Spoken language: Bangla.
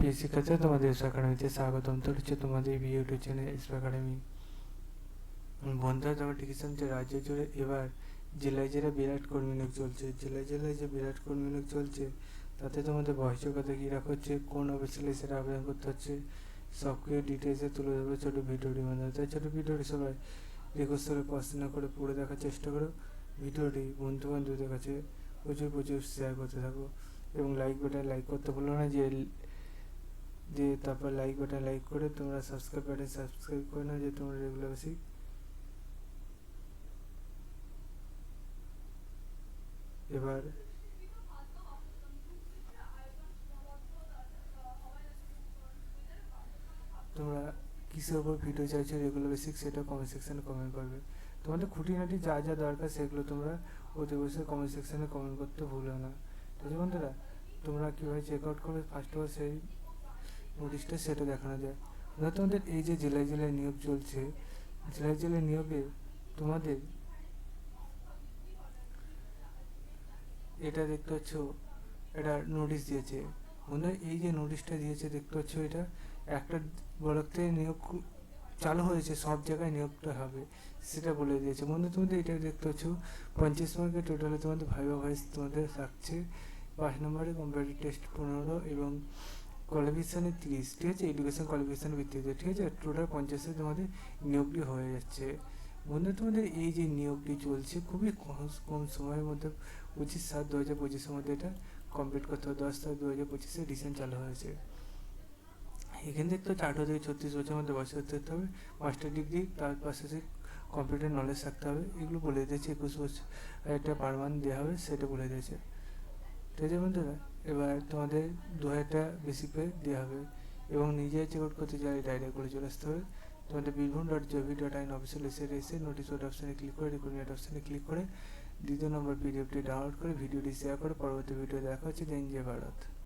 প্রিয় শিক্ষার্থীরা তোমাদের এস একাডেমিতে স্বাগতম তো হচ্ছে তোমাদের এই ইউটিউব চ্যানেল এস একাডেমি বন্ধুরা তোমার দেখেছেন যে রাজ্য জুড়ে এবার জেলায় জেলায় বিরাট কর্মী নিয়োগ চলছে জেলায় জেলায় যে বিরাট কর্মী নিয়োগ চলছে তাতে তোমাদের বয়সযোগ্যতা কী রাখা হচ্ছে কোন অফিসিয়ালি সেটা আবেদন করতে হচ্ছে সব কিছু ডিটেলসে তুলে ধরবে ছোটো ভিডিওটির মাধ্যমে তাই ছোটো ভিডিওটি সবাই রিকোয়েস্ট করে পছন্দ করে পড়ে দেখার চেষ্টা করো ভিডিওটি বন্ধু বান্ধবদের কাছে প্রচুর প্রচুর শেয়ার করতে থাকো এবং লাইক বাটন লাইক করতে ভুলো না যে যে তারপর লাইক বাটন লাইক করে তোমরা সাবস্ক্রাইব বাটন সাবস্ক্রাইব করে নাও যে তোমরা রেগুলার বেসিক এবার তোমরা কিসের উপর ভিডিও চাইছো রেগুলার বেসিক সেটা কমেন্ট সেকশানে কমেন্ট করবে। তোমাদের খুঁটিনাটি যা যা দরকার সেগুলো তোমরা অতি অবশ্যই কমেন্ট সেকশানে কমেন্ট করতে ভুলো না। ঠিক আছে বন্ধুরা, তোমরা কীভাবে চেক আউট করবে? ফার্স্ট অফ অল সেই নোটিশটা সেটা দেখানো যায়। তোমাদের এই যে জেলায় জেলায় নিয়োগ চলছে, জেলায় জেলায় নিয়োগে তোমাদের এটা দেখতে পাচ্ছ, এটা নোটিশ দিয়েছে। বন্ধুরা, এই যে নোটিশটা দিয়েছে, দেখতে পাচ্ছ এটা, একটা ব্লকতে নিয়োগ চালু হয়েছে, সব জায়গায় নিয়োগটা হবে, সেটা বলে দিয়েছে। বন্ধু তোমাদের এটা দেখতে পাচ্ছ, পঞ্চাশ মার্কের টোটালে তোমাদের ভাইবা ভাইস তোমাদের থাকছে। পাঁচ নম্বরে কম্পিউটার টেস্ট পনেরো এবং কোয়ালিফিকেশানে তিরিশ ঠিক আছে এডুকেশন কোয়ালিফিকেশান ভিত্তিতে ঠিক আছে টোটাল পঞ্চাশে তোমাদের নিয়োগটি হয়ে যাচ্ছে। বন্ধু তোমাদের এই যে নিয়োগটি চলছে, খুবই কম কম সময়ের মধ্যে পঁচিশ সাত দু হাজার পঁচিশের মধ্যে এটা কমপ্লিট করতে হবে। দশ সাত দু হাজার পঁচিশে রিসেন্ট চালু হয়েছে। এখান থেকে তো আঠারো থেকে ছত্রিশ বছরের মধ্যে বয়স হতে হবে। মাস্টার ডিগ্রি তার পাশাপাশি কম্পিউটার নলেজ থাকতে হবে। এগুলো বলে দিয়েছে একুশ বছর। একটা পারমান দেওয়া হবে, সেটা বলে দিয়েছে। ঠিক আছে বন্ধুরা? এবার তোমাদের দু হাজারটা বেশি পে দেওয়া হবে এবং নিজে চেক আউট করতে চাইলে ডাইরেক্ট করে চলে আসতে হবে। তোমাদের Birbhum dot GOV dot in official এসে এসে নোটিস বোর্ড অপশানে ক্লিক করে রিক্রুটমেন্ট অপশানে ক্লিক করে দ্বিতীয় নম্বর পিডিএফটি ডাউনলোড করে ভিডিওটি শেয়ার করে পরবর্তী ভিডিও দেখা হচ্ছে। দেন যে ভারত।